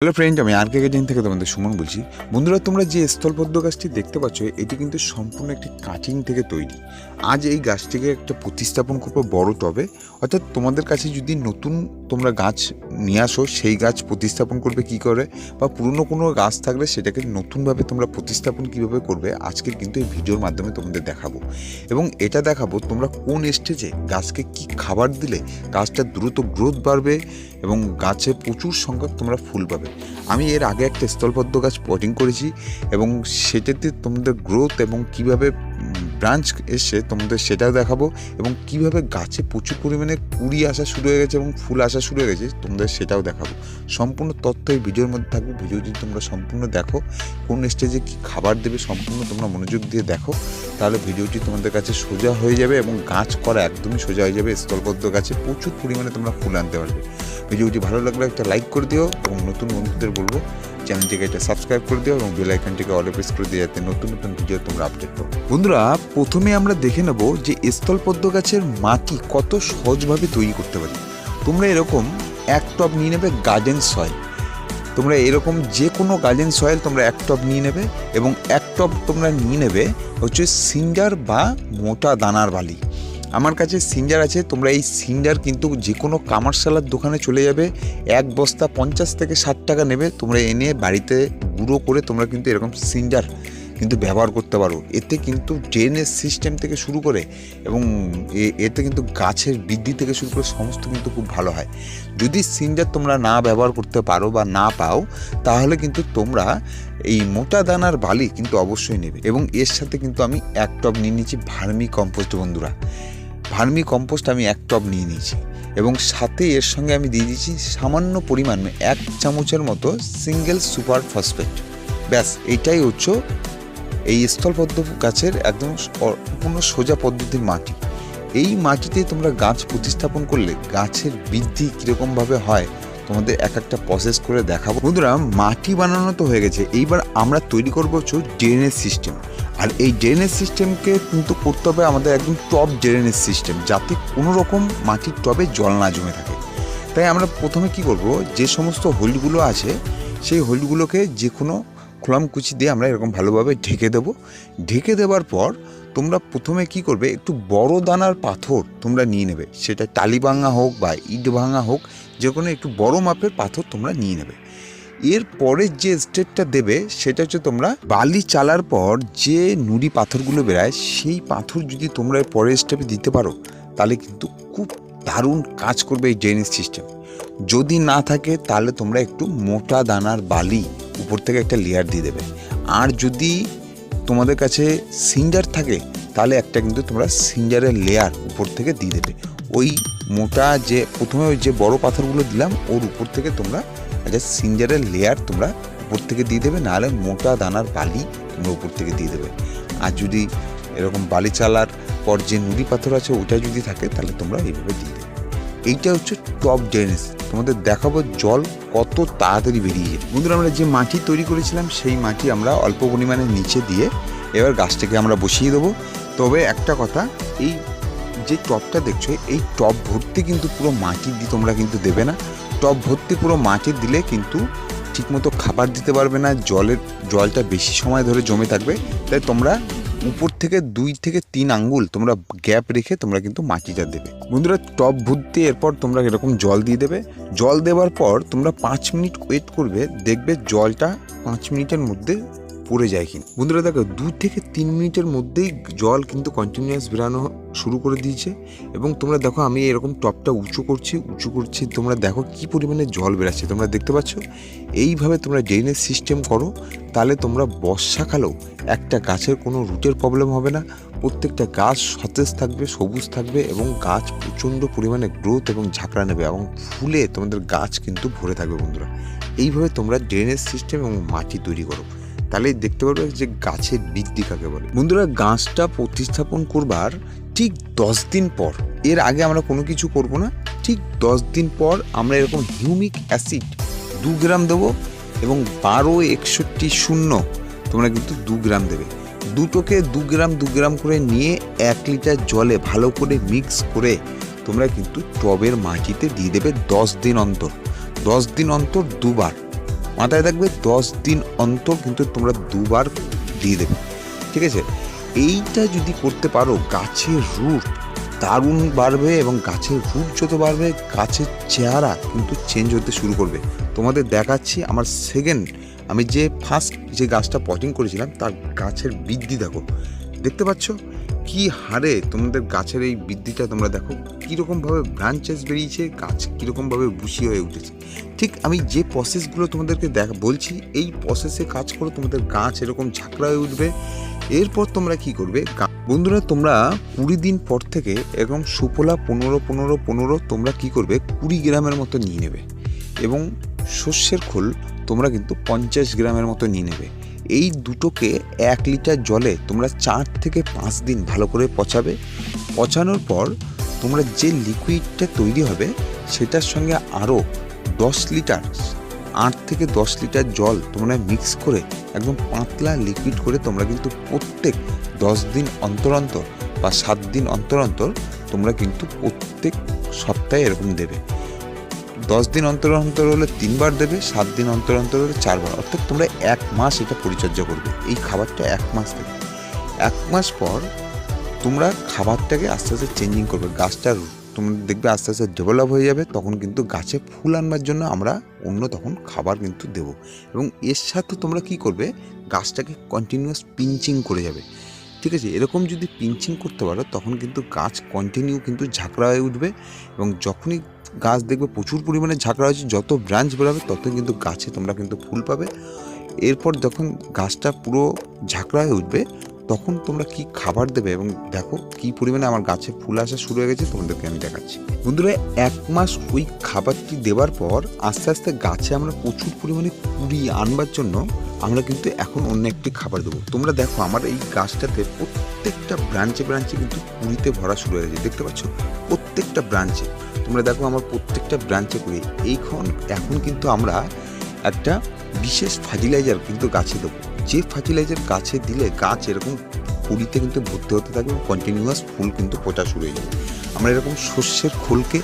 Hello friend আমি আর কে থেকে তোমাদের সুমন বলছি। বন্ধুরা, তোমরা যে স্থলপদ্ম গাছটি দেখতে পাচ্ছ, এটি কিন্তু সম্পূর্ণ একটি কাটিং থেকে তৈরি। আজ এই গাছটিকে একটা প্রতিস্থাপন করব বড় টবে। অর্থাৎ তোমাদের কাছে যদি নতুন তোমরা গাছ নিয়ে আসো, সেই গাছ প্রতিস্থাপন করবে কি করে? বা পুরনো কোনো গাছ থাকলে সেটাকে নতুনভাবে তোমরা প্রতিস্থাপন কীভাবে করবে? আজকের কিন্তু এই ভিডিওর মাধ্যমে তোমাদের দেখাবো। এবং এটা দেখাবো, তোমরা কোন স্টেজে গাছকে কি খাবার দিলে গাছটা দ্রুত গ্রোথ বাড়বে এবং গাছে প্রচুর সংখ্যক তোমরা ফুল পাবে। আমি এর আগে একটা স্থলপদ্ম গাছ পটিং করেছি এবং সেটাতে তোমাদের গ্রোথ এবং কীভাবে ব্রাঞ্চ এসে তোমাদের সেটাও দেখাবো এবং কীভাবে গাছে প্রচুর পরিমাণে কুড়ি আসা শুরু হয়ে গেছে এবং ফুল আসা শুরু হয়ে গেছে তোমাদের সেটাও দেখাবো। সম্পূর্ণ তথ্য এই ভিডিওর মধ্যে থাকবে, ভিডিও যদি তোমরা সম্পূর্ণ দেখো, কোন স্টেজে কী খাবার দেবে সম্পূর্ণ তোমরা মনোযোগ দিয়ে দেখো, তাহলে ভিডিওটি তোমাদের কাছে সোজা হয়ে যাবে এবং গাছ করা একদমই সোজা হয়ে যাবে, স্থলপদ্ম গাছে প্রচুর পরিমাণে তোমরা ফুল আনতে পারবে। ভিডিওটি ভালো লাগলে একটা লাইক করে দিও এবং নতুন বন্ধুদের বলব চ্যানেলটিকে একটা সাবস্ক্রাইব করে দিও এবং বেল আইকনটিকে অলে প্রেস করে দিয়ে যাতে নতুন নতুন ভিডিও তোমরা আপডেট পাও। বন্ধুরা, প্রথমে আমরা দেখে নেব যে স্থলপদ্ম গাছের মাটি কত সহজভাবে তৈরি করতে পারি। তোমরা এরকম এক টপ নিয়ে নেবে গার্ডেন সয়েল তোমরা এরকম যে কোনো গার্ডেন সয়েল তোমরা এক টপ নিয়ে নেবে এবং এক টপ তোমরা নিয়ে নেবে হচ্ছে সিঙ্গার বা মোটা দানার বালি। আমার কাছে সিঞ্জার আছে, তোমরা এই সিঞ্জার কিন্তু যে কোনো কামারশালার দোকানে চলে যাবে, এক বস্তা পঞ্চাশ থেকে ষাট টাকা নেবে, তোমরা এনে বাড়িতে গুঁড়ো করে তোমরা কিন্তু এরকম সিঞ্জার কিন্তু ব্যবহার করতে পারো। এতে কিন্তু ড্রেনেজ সিস্টেম থেকে শুরু করে এবং এতে কিন্তু গাছের বৃদ্ধি থেকে শুরু করে সমস্ত কিন্তু খুব ভালো হয়। যদি সিঞ্জার তোমরা না ব্যবহার করতে পারো বা না পাও, তাহলে কিন্তু তোমরা এই মোটা দানার বালি কিন্তু অবশ্যই নেবে। এবং এর সাথে কিন্তু আমি এক টব নিয়ে নিয়েছি ভার্মি কম্পোস্ট বন্ধুরা। ভার্মি কম্পোস্ট আমি এক টব নিয়ে নিয়েছি এবং সাথে এর সঙ্গে আমি দিয়ে দিয়েছি সামান্য পরিমাণ এক চামচের মতো সিঙ্গেল সুপার ফসফেট। ব্যাস, এইটাই হচ্ছে এই স্থলপদ্ম গাছের একদম সম্পূর্ণ সোজা পদ্ধতির মাটি। এই মাটিতে তোমরা গাছ প্রতিস্থাপন করলে গাছের বৃদ্ধি কীরকমভাবে হয় তোমাদের এক একটা প্রসেস করে দেখাবো। বন্ধুরা, মাটি বানানো তো হয়ে গেছে। এইবার আমরা তৈরি করব হচ্ছে ড্রেনেজ সিস্টেম আর এই ড্রেনেজ সিস্টেমকে কিন্তু করতে হবে আমাদের একদম টপ ড্রেনেজ সিস্টেম যাতে কোনো রকম মাটির টবে জল না জমে থাকে। তাই আমরা প্রথমে কি করব, যে সমস্ত হোলগুলো আছে, সেই হোলগুলোকে যে কোনো খোলামকুচি দিয়ে আমরা এরকম ভালোভাবে ঢেকে দেবো। ঢেকে দেওয়ার পর তোমরা প্রথমে কি করবে, একটু বড় দানার পাথর তোমরা নিয়ে নেবে। সেটা টালি ভাঙা হোক বা ইট ভাঙা হোক যে কোনো একটু বড় মাপের পাথর তোমরা নিয়ে নেবে। এর পরের যে স্টেপটা দেবে, সেটা হচ্ছে তোমরা বালি চালার পর যে নুড়ি পাথরগুলো বেরায়, সেই পাথর যদি তোমরা পরের স্টেপে দিতে পারো, তাহলে কিন্তু খুব দারুণ কাজ করবে এই ড্রেনেজ সিস্টেম যদি না থাকে, তাহলে তোমরা একটু মোটা দানার বালি উপর থেকে একটা লেয়ার দিয়ে দেবে। আর যদি তোমাদের কাছে সিঞ্জার থাকে, তাহলে একটা কিন্তু তোমরা সিঞ্জারের লেয়ার উপর থেকে দিয়ে দেবে। ওই মোটা যে প্রথমে ওই যে বড় পাথরগুলো দিলাম, ওর উপর থেকে তোমরা একটা সিঞ্জারের লেয়ার তোমরা উপর থেকে দিয়ে দেবে, নাহলে মোটা দানার বালি তোমরা উপর থেকে দিয়ে দেবে। আর যদি এরকম বালি চালার পর যে নুড়ি পাথর আছে ওটা যদি থাকে, তাহলে তোমরা এইভাবে দিয়ে দেবে। এইটা হচ্ছে টপ ড্রেনেজ তোমাদের দেখাবো জল কত তাড়াতাড়ি বেরিয়ে যায়। বন্ধুরা, আমরা যে মাটি তৈরি করেছিলাম, সেই মাটি আমরা অল্প পরিমাণে নিচে দিয়ে এবার গাছটাকে আমরা বসিয়ে দেবো। তবে একটা কথা, এই যে টবটা দেখছ, এই টব ভর্তি কিন্তু পুরো মাটি দিয়ে তোমরা কিন্তু দেবে না। টব ভর্তি পুরো মাটি দিলে কিন্তু ঠিকমতো খাবার দিতে পারবে না, জলের জলটা বেশি সময় ধরে জমে থাকবে। তাই তোমরা উপর থেকে দুই থেকে তিন আঙ্গুল তোমরা গ্যাপ রেখে তোমরা কিন্তু মাটিটা দেবে। বন্ধুরা, টপ ভর্তি এরপর তোমরা এরকম জল দিয়ে দেবে। জল দেওয়ার পর তোমরা পাঁচ মিনিট ওয়েট করবে, দেখবে জলটা পাঁচ মিনিটের মধ্যে পড়ে যায় কিনা। বন্ধুরা, দেখো, দু থেকে তিন মিনিটের মধ্যেই জল কিন্তু কন্টিনিউয়াস বেরানো শুরু করে দিয়েছে এবং তোমরা দেখো আমি এরকম টপটা উঁচু করছি উঁচু করছি, তোমরা দেখো কি পরিমাণে জল বেরাচ্ছে। তোমরা দেখতে পাচ্ছ? এইভাবে তোমরা ড্রেনেজ সিস্টেম করো, তাহলে তোমরা বর্ষাকালেও একটা গাছের কোনো রুটের প্রবলেম হবে না। প্রত্যেকটা গাছ সতেজ থাকবে, সবুজ থাকবে এবং গাছ প্রচণ্ড পরিমাণে গ্রোথ এবং ঝাঁকড়া নেবে এবং ফুলে তোমাদের গাছ কিন্তু ভরে থাকবে বন্ধুরা। এইভাবে তোমরা ড্রেনেজ সিস্টেম এবং মাটি তৈরি করো। তাহলেই দেখতে পারবে যে গাছের বৃদ্ধি কাকে বলে। বন্ধুরা, গাছটা প্রতিস্থাপন করবার ঠিক দশ দিন পর, এর আগে আমরা কোনো কিছু করব না, ঠিক দশ দিন পর আমরা এরকম হিউমিক অ্যাসিড দু গ্রাম দেবো এবং বারো একষট্টি শূন্য, তোমরা কিন্তু দু গ্রাম দেবে। দুটোকে দু গ্রাম দু গ্রাম করে নিয়ে এক লিটার জলে ভালো করে মিক্স করে তোমরা কিন্তু টবের মাটিতে দিয়ে দেবে দশ দিন অন্তর। দশ দিন অন্তর দুবার। মাথায় থাকবে দশ দিন অন্তর কিন্তু তোমরা দুবার দিয়ে দেবে। ঠিক আছে? এইটা যদি করতে পারো, গাছের রূপ দারুণ বাড়বে এবং গাছের রূপ যত বাড়বে, গাছের চেহারা কিন্তু চেঞ্জ হতে শুরু করবে। তোমাদের দেখাচ্ছি আমার সেকেন্ড আমি যে ফার্স্ট যে গাছটা পটিং করেছিলাম, তার গাছের বৃদ্ধি দেখো। দেখতে পাচ্ছ? কি হারে তোমাদের গাছের এই বৃদ্ধিটা তোমরা দেখো? কীরকমভাবে ব্রাঞ্চেস বেরিয়েছে, গাছ কীরকমভাবে বুশি হয়ে উঠেছে। ঠিক আমি যে প্রসেসগুলো তোমাদেরকে দেখ বলছি, এই প্রসেসে কাজ করে তোমাদের গাছ এরকম ঝাঁকড়া হয়ে উঠবে। এরপর তোমরা কি করবে? বন্ধুরা, তোমরা কুড়ি দিন পর থেকে এরকম সুফলা পনেরো পনেরো পনেরো তোমরা কি করবে? কুড়ি গ্রামের মতো নিয়ে নেবে। এবং শস্যের খোল তোমরা কিন্তু পঞ্চাশ গ্রামের মতো নিয়ে নেবে। এই দুটোকে এক লিটার জলে তোমরা চার থেকে পাঁচ দিন ভালো করে পচাবে। পচানোর পর তোমরা যে লিকুইডটা তৈরি হবে, সেটার সঙ্গে আরও দশ লিটার, আট থেকে দশ লিটার জল তোমরা মিক্স করে একদম পাতলা লিকুইড করে তোমরা কিন্তু প্রত্যেক দশ দিন অন্তর অন্তর বা সাত দিন অন্তর অন্তর তোমরা কিন্তু প্রত্যেক সপ্তাহে এরকম দেবে। দশ দিন অন্তর অন্তর হলে তিনবার দেবে, সাত দিন অন্তর অন্তর হলে চারবার। অর্থাৎ তোমরা এক মাস এটা পরিচর্যা করবে, এই খাবারটা এক মাস দেবে এক মাস পর তোমরা খাবারটাকে আস্তে আস্তে চেঞ্জিং করবে। গাছটার তোমরা দেখবে আস্তে আস্তে ডেভেলপ হয়ে যাবে, তখন কিন্তু গাছে ফুল আনবার জন্য আমরা অন্য তখন খাবার কিন্তু দেবো। এবং এর সাথে তোমরা কি করবে, গাছটাকে কন্টিনিউয়াস পিঞ্চিং করে যাবে। ঠিক আছে? এরকম যদি পিঞ্চিং করতে পারো, তখন কিন্তু গাছ কন্টিনিউ কিন্তু ঝাঁকড়া হয়ে উঠবে এবং যখনই গাছ দেখবে প্রচুর পরিমাণে ঝাঁকড়া হয়েছে, যত ব্রাঞ্চ বেরোবে তত কিন্তু গাছে তোমরা কিন্তু ফুল পাবে। এরপর যখন গাছটা পুরো ঝাঁকড়া হয়ে উঠবে, তখন তোমরা কি খাবার দেবে এবং দেখো কি পরিমাণে আমার গাছে ফুল আসা শুরু হয়ে গেছে তোমাদেরকে আমি দেখাচ্ছি। বন্ধুরা, এক মাস ওই খাবারটি দেওয়ার পর আস্তে আস্তে গাছে আমরা প্রচুর পরিমাণে কুড়ি আনবার জন্য আমরা কিন্তু এখন অন্য একটি খাবার দেবো। তোমরা দেখো আমার এই গাছটাতে প্রত্যেকটা ব্রাঞ্চে ব্রাঞ্চে কিন্তু কুড়িতে ভরা শুরু হয়ে গেছে, দেখতে পাচ্ছ? প্রত্যেকটা ব্রাঞ্চে তোমরা দেখো আমার প্রত্যেকটা ব্রাঞ্চে কুড়ি এইখন, এখন কিন্তু আমরা একটা বিশেষ ফার্টিলাইজার কিন্তু গাছে দেবো। যে ফার্টিলাইজার গাছে দিলে গাছ এরকম কুড়িতে কিন্তু ভর্তি হতে থাকবে কন্টিনিউয়াস ফুল কিন্তু ফোটা শুরু হয়ে যাবে। আমরা এরকম শস্যের খোলকে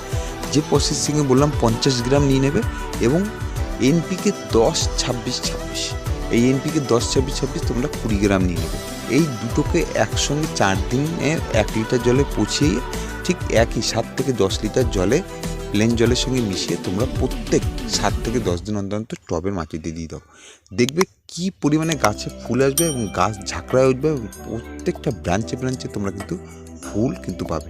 যে প্রসেসিংয়ে বললাম পঞ্চাশ গ্রাম নিয়ে নেবে এবং এনপিকে দশ, ছাব্বিশ ছাব্বিশ। এই এনপিকে দশ, ছাব্বিশ ছাব্বিশ তোমরা কুড়ি গ্রাম নিয়ে নেবে। এই দুটোকে একসঙ্গে চার দিনে এক লিটার জলে পচিয়ে ঠিক একই সাত থেকে দশ লিটার জলে প্লেন জলের সঙ্গে মিশিয়ে তোমরা প্রত্যেক সাত থেকে দশ দিন অন্তর অন্তর টবের মাটিতে দিয়ে দাও। দেখবে কি পরিমাণে গাছে ফুল আসবে এবং গাছ ঝাঁকড়ায় উঠবে এবং প্রত্যেকটা ব্রাঞ্চে ব্রাঞ্চে তোমরা কিন্তু ফুল কিন্তু পাবে।